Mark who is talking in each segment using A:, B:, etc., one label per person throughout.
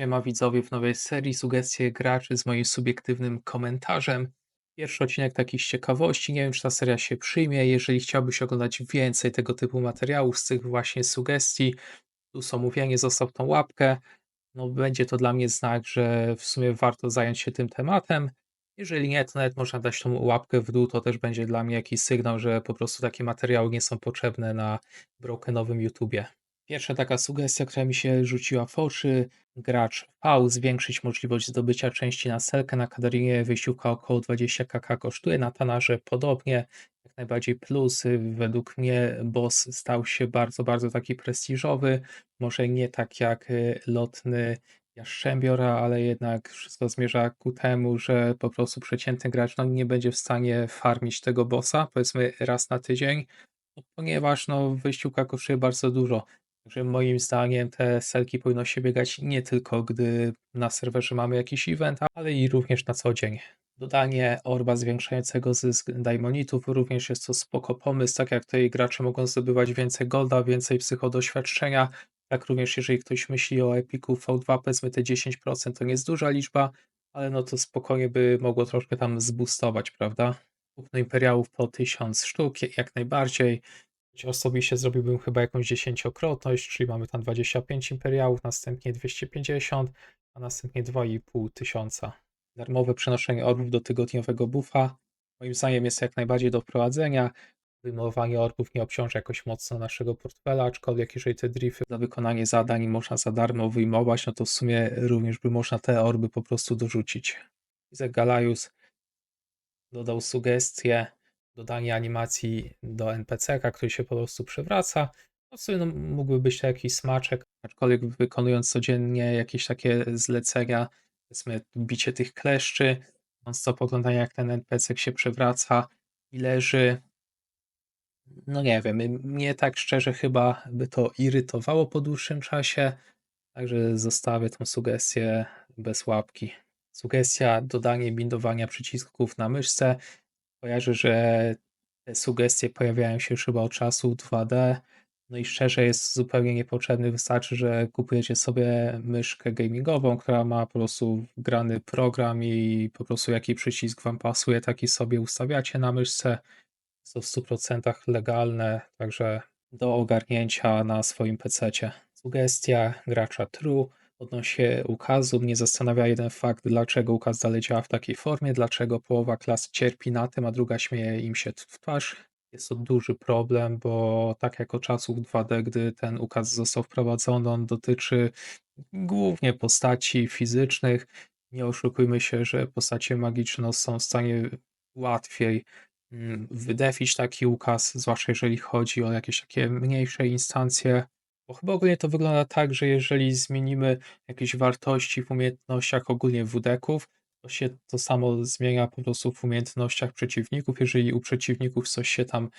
A: Siema widzowie w nowej serii Sugestie graczy z moim subiektywnym komentarzem. Pierwszy odcinek taki z ciekawości, nie wiem czy ta seria się przyjmie, jeżeli chciałbyś oglądać więcej tego typu materiałów z tych właśnie sugestii, plus omówienie, zostaw tą łapkę, no będzie to dla mnie znak, że w sumie warto zająć się tym tematem. Jeżeli nie, to nawet można dać tą łapkę w dół, to też będzie dla mnie jakiś sygnał, że po prostu takie materiały nie są potrzebne na brokenowym YouTubie. Pierwsza taka sugestia, która mi się rzuciła w oczy, gracz V zwiększyć możliwość zdobycia części na selkę na Kadarinie wyjściówka około 20 kk kosztuje, na Tanarze podobnie, jak najbardziej plusy, według mnie boss stał się bardzo, bardzo taki prestiżowy, może nie tak jak y, lotny Jaszczębiora, ale jednak wszystko zmierza ku temu, że po prostu przeciętny gracz no, nie będzie w stanie farmić tego bossa, powiedzmy raz na tydzień, ponieważ no, wyjściówka kosztuje bardzo dużo. Także moim zdaniem te selki powinno się biegać nie tylko gdy na serwerze mamy jakiś event, ale i również na co dzień. Dodanie orba zwiększającego zysk daimonitów również jest to spoko pomysł, tak jak tutaj gracze mogą zdobywać więcej golda, więcej psychodoświadczenia, tak również jeżeli ktoś myśli o epiku V2, powiedzmy te 10% to nie jest duża liczba, ale no to spokojnie by mogło troszkę tam zboostować, prawda? Kupno imperiałów po 1000 sztuk, jak najbardziej. Osobiście zrobiłbym chyba jakąś dziesięciokrotność, czyli mamy tam 25 imperiałów, następnie 250, a następnie 2,5 tysiąca. Darmowe przenoszenie orbów do tygodniowego buffa. Moim zdaniem jest jak najbardziej do wprowadzenia. Wyjmowanie orbów nie obciąża jakoś mocno naszego portfela, aczkolwiek jeżeli te drify za wykonanie zadań można za darmo wyjmować, no to w sumie również by można te orby po prostu dorzucić. Izek Galajus dodał sugestię, dodanie animacji do NPC-ka, który się po prostu przewraca. No sobie no, mógłby być to jakiś smaczek, aczkolwiek wykonując codziennie jakieś takie zlecenia, powiedzmy bicie tych kleszczy, non-stop oglądanie jak ten NPC się przewraca i leży. No nie wiem, mnie tak szczerze chyba by to irytowało po dłuższym czasie, także zostawię tą sugestię bez łapki. Sugestia dodanie bindowania przycisków na myszce kojarzę, że te sugestie pojawiają się już chyba od czasu 2D. No i szczerze jest zupełnie niepotrzebny. Wystarczy, że kupujecie sobie myszkę gamingową, która ma po prostu wgrany program i po prostu jaki przycisk wam pasuje, taki sobie ustawiacie na myszce. To w 100% legalne, także do ogarnięcia na swoim PC. Sugestia gracza True odnośnie ukazu mnie zastanawia jeden fakt, dlaczego ukaz dalej działa w takiej formie, dlaczego połowa klas cierpi na tym, a druga śmieje im się w twarz. Jest to duży problem, bo tak jak o czasów 2D, gdy ten ukaz został wprowadzony, on dotyczy głównie postaci fizycznych. Nie oszukujmy się, że postacie magiczne są w stanie łatwiej mm, wydefić taki ukaz, zwłaszcza jeżeli chodzi o jakieś takie mniejsze instancje. Bo chyba ogólnie to wygląda tak, że jeżeli zmienimy jakieś wartości w umiejętnościach ogólnie WD-ków, to się to samo zmienia po prostu w umiejętnościach przeciwników. Jeżeli u przeciwników coś się tam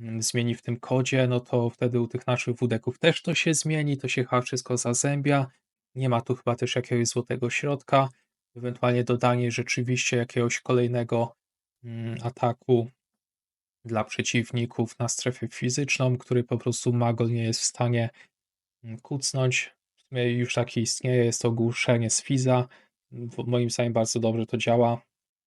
A: mm, zmieni w tym kodzie, no to wtedy u tych naszych WD-ków też to się zmieni, to się chyba wszystko zazębia. Nie ma tu chyba też jakiegoś złotego środka. Ewentualnie dodanie rzeczywiście jakiegoś kolejnego mm, ataku dla przeciwników na strefę fizyczną, który po prostu Magol nie jest w stanie kucnąć. W sumie już taki istnieje, jest to głuszenie z Fiza. Moim zdaniem bardzo dobrze to działa,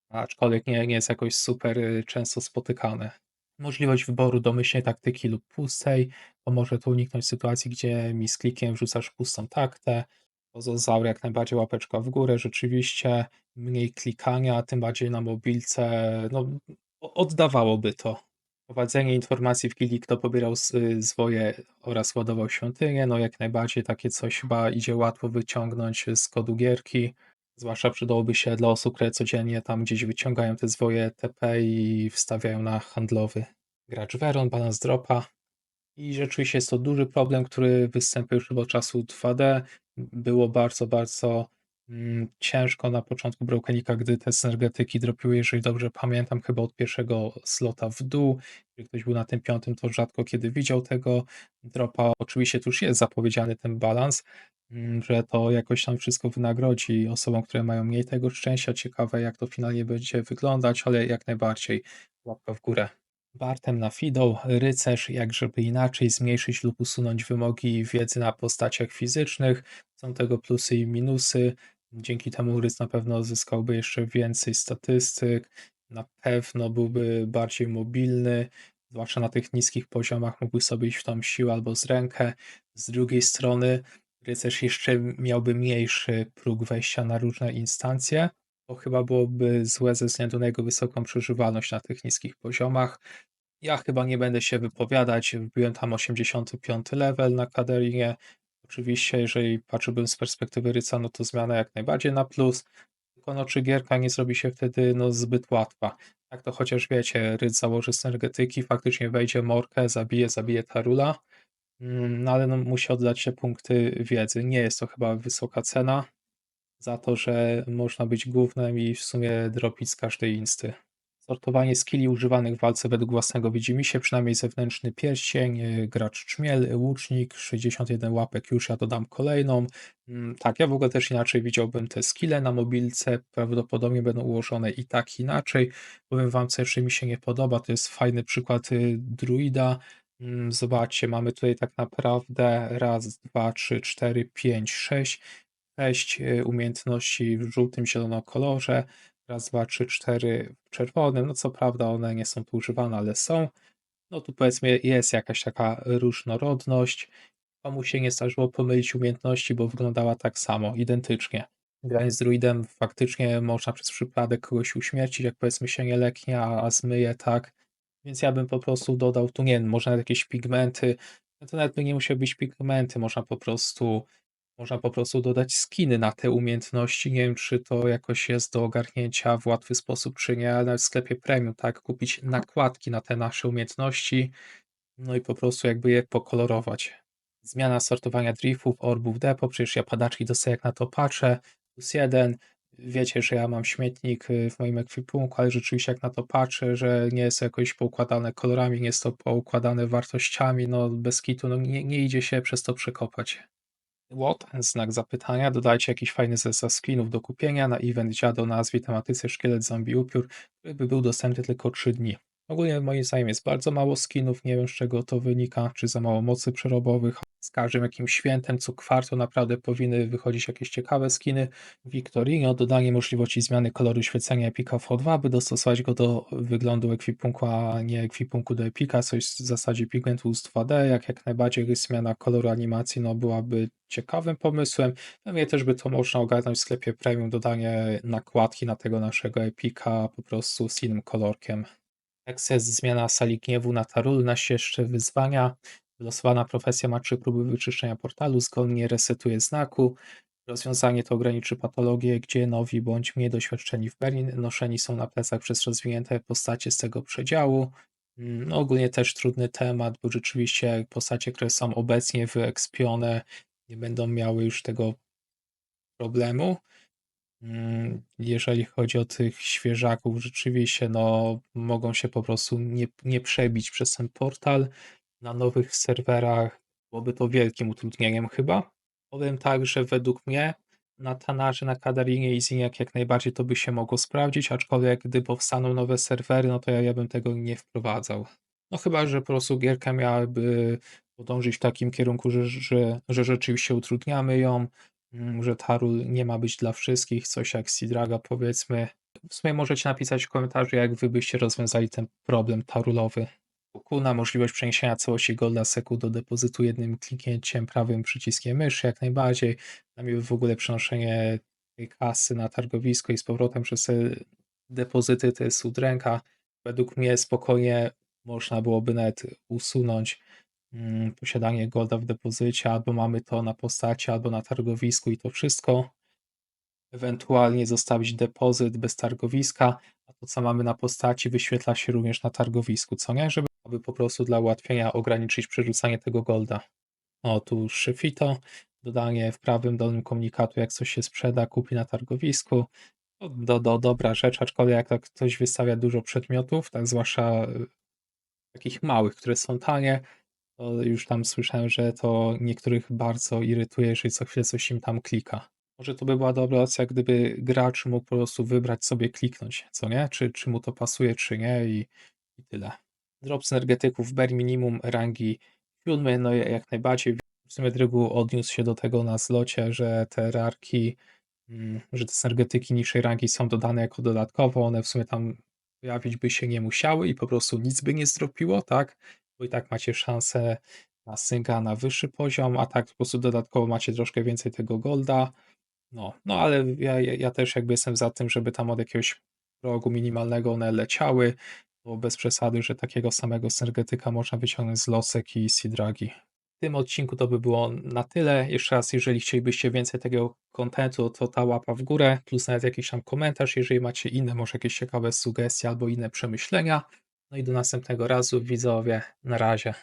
A: aczkolwiek nie, nie jest jakoś super y, często spotykane. Możliwość wyboru domyślnej taktyki lub pustej pomoże to uniknąć sytuacji, gdzie mi z klikiem wrzucasz pustą taktę. Pozostał jak najbardziej łapeczka w górę, rzeczywiście mniej klikania, tym bardziej na mobilce, no oddawałoby to. Prowadzenie informacji w gildii, kto pobierał zwoje oraz ładował świątynię, no jak najbardziej takie coś chyba idzie łatwo wyciągnąć z kodu gierki, zwłaszcza przydałoby się dla osób, które codziennie tam gdzieś wyciągają te zwoje TP i wstawiają na handlowy gracz Veron, balans dropa. I rzeczywiście jest to duży problem, który występuje już od czasu 2D. Było bardzo, bardzo ciężko na początku Brokenika, gdy te synergetyki dropiły, jeżeli dobrze pamiętam, chyba od pierwszego slota w dół. Jeżeli ktoś był na tym piątym, to rzadko kiedy widział tego dropa. Oczywiście tu już jest zapowiedziany ten balans, mm, że to jakoś tam wszystko wynagrodzi osobom, które mają mniej tego szczęścia. Ciekawe, jak to finalnie będzie wyglądać, ale jak najbardziej łapka w górę. Bartem na Fido, rycerz, jak żeby inaczej zmniejszyć lub usunąć wymogi wiedzy na postaciach fizycznych. Są tego plusy i minusy. Dzięki temu Rydz na pewno zyskałby jeszcze więcej statystyk, na pewno byłby bardziej mobilny, zwłaszcza na tych niskich poziomach mógłby sobie iść w tą siłę albo z rękę. Z drugiej strony rycerz jeszcze miałby mniejszy próg wejścia na różne instancje, to chyba byłoby złe ze względu na jego wysoką przeżywalność na tych niskich poziomach. Ja chyba nie będę się wypowiadać, wbiłem tam 85 level na Kaderinie. Oczywiście, jeżeli patrzyłbym z perspektywy Ryca, no to zmiana jak najbardziej na plus. Tylko no, czy gierka nie zrobi się wtedy no, zbyt łatwa. Tak to chociaż wiecie, Ryc założy synergetyki, faktycznie wejdzie Morkę, zabije, zabije Tarula, mm, no ale no, musi oddać się punkty wiedzy. Nie jest to chyba wysoka cena za to, że można być głównym i w sumie dropić z każdej insty. Sortowanie skilli używanych w walce według własnego widzimisię, przynajmniej zewnętrzny pierścień, yy, gracz czmiel, łucznik, 61 łapek, już ja dodam kolejną. Mm, Tak, ja w ogóle też inaczej widziałbym te skille na mobilce, prawdopodobnie będą ułożone i tak inaczej. Powiem wam, co jeszcze mi się nie podoba, to jest fajny przykład y, druida. Mm, Zobaczcie, mamy tutaj tak naprawdę raz, dwa, trzy, cztery, pięć, sześć, sześć y, umiejętności w żółtym, zielonym kolorze raz, dwa, trzy, cztery w czerwonym. No co prawda one nie są tu używane, ale są. No tu powiedzmy jest jakaś taka różnorodność. Komu się nie zdarzyło pomylić umiejętności, bo wyglądała tak samo, identycznie. Grając z druidem faktycznie można przez przypadek kogoś uśmiercić, jak powiedzmy się nie leknie, a, a zmyje tak. Więc ja bym po prostu dodał tu, nie wiem, może nawet jakieś pigmenty. To nawet by nie musiały być pigmenty, można po prostu można po prostu dodać skiny na te umiejętności. Nie wiem, czy to jakoś jest do ogarnięcia w łatwy sposób, czy nie, ale w sklepie premium, tak, kupić nakładki na te nasze umiejętności, no i po prostu jakby je pokolorować. Zmiana sortowania driftów, orbów depo, przecież ja padaczki dostaję jak na to patrzę, plus jeden. Wiecie, że ja mam śmietnik y, w moim ekwipunku, ale rzeczywiście jak na to patrzę, że nie jest to jakoś poukładane kolorami, nie jest to poukładane wartościami, no bez kitu, no nie, nie idzie się przez to przekopać. What? Znak zapytania. Dodajcie jakiś fajny zestaw skinów do kupienia na event dziado o nazwie tematyce Szkielet Zombie Upiór, który by był dostępny tylko 3 dni. Ogólnie moim zdaniem jest bardzo mało skinów, nie wiem z czego to wynika, czy za mało mocy przerobowych. Z każdym jakimś świętem co kwartał naprawdę powinny wychodzić jakieś ciekawe skiny. Victorino, dodanie możliwości zmiany koloru świecenia Epika w H2, by dostosować go do wyglądu ekwipunku, a nie ekwipunku do Epika, coś w zasadzie Pigmentus 2D, jak jak najbardziej zmiana koloru animacji no byłaby ciekawym pomysłem. Pewnie też by to można ogarnąć w sklepie premium, dodanie nakładki na tego naszego Epika po prostu z innym kolorkiem. Access, zmiana sali gniewu na Tarul, na ścieżce wyzwania. Wylosowana profesja ma trzy próby wyczyszczenia portalu, zgodnie resetuje znaku. Rozwiązanie to ograniczy patologię, gdzie nowi bądź mniej doświadczeni w Berlin noszeni są na plecach przez rozwinięte postacie z tego przedziału. No, ogólnie też trudny temat, bo rzeczywiście postacie, które są obecnie wyekspione, nie będą miały już tego problemu. Mm, Jeżeli chodzi o tych świeżaków, rzeczywiście no, mogą się po prostu nie, nie przebić przez ten portal. Na nowych serwerach byłoby to wielkim utrudnieniem chyba. Powiem tak, że według mnie na Tanarze, na Kadarinie i Ziniak jak najbardziej to by się mogło sprawdzić, aczkolwiek gdy powstaną nowe serwery, no to ja, ja bym tego nie wprowadzał. No chyba, że po prostu gierka miałaby podążyć w takim kierunku, że, że, że rzeczywiście utrudniamy ją, mm, że Tarul nie ma być dla wszystkich, coś jak Sidraga powiedzmy. W sumie możecie napisać w komentarzu, jak wy byście rozwiązali ten problem tarulowy. Kuna, możliwość przeniesienia całości Golda Seku do depozytu jednym kliknięciem prawym przyciskiem myszy, jak najbardziej. Dla mnie w ogóle przenoszenie tej kasy na targowisko i z powrotem przez te depozyty to jest udręka. Według mnie spokojnie można byłoby nawet usunąć posiadanie golda w depozycie, albo mamy to na postaci, albo na targowisku i to wszystko. Ewentualnie zostawić depozyt bez targowiska, a to co mamy na postaci wyświetla się również na targowisku, co nie? Żeby po prostu dla ułatwienia ograniczyć przerzucanie tego golda. O, tu Szyfito, dodanie w prawym dolnym komunikatu, jak coś się sprzeda, kupi na targowisku. To do, do, dobra rzecz, aczkolwiek jak tak ktoś wystawia dużo przedmiotów, tak zwłaszcza y, takich małych, które są tanie, to już tam słyszałem, że to niektórych bardzo irytuje, jeżeli co chwilę coś im tam klika. Może to by była dobra opcja, gdyby gracz mógł po prostu wybrać sobie kliknąć, co nie? Czy, czy mu to pasuje, czy nie i, i tyle. Drop synergetyków Ber minimum rangi 7, no jak najbardziej W sumie Drygu odniósł się do tego na zlocie, że te rarki, mm, że te synergetyki niższej rangi są dodane jako dodatkowo, one w sumie tam pojawić by się nie musiały i po prostu nic by nie zdropiło, tak? Bo i tak macie szansę na synga na wyższy poziom, a tak po prostu dodatkowo macie troszkę więcej tego golda. No, no ale ja ja też jakby jestem za tym, żeby tam od jakiegoś progu minimalnego one leciały, bo bez przesady, że takiego samego synergetyka można wyciągnąć z losek i Seedragi. W tym odcinku to by było na tyle. Jeszcze raz, jeżeli chcielibyście więcej tego kontentu, to ta łapa w górę, plus nawet jakiś tam komentarz, jeżeli macie inne, może jakieś ciekawe sugestie albo inne przemyślenia. No i do następnego razu, widzowie. Na razie.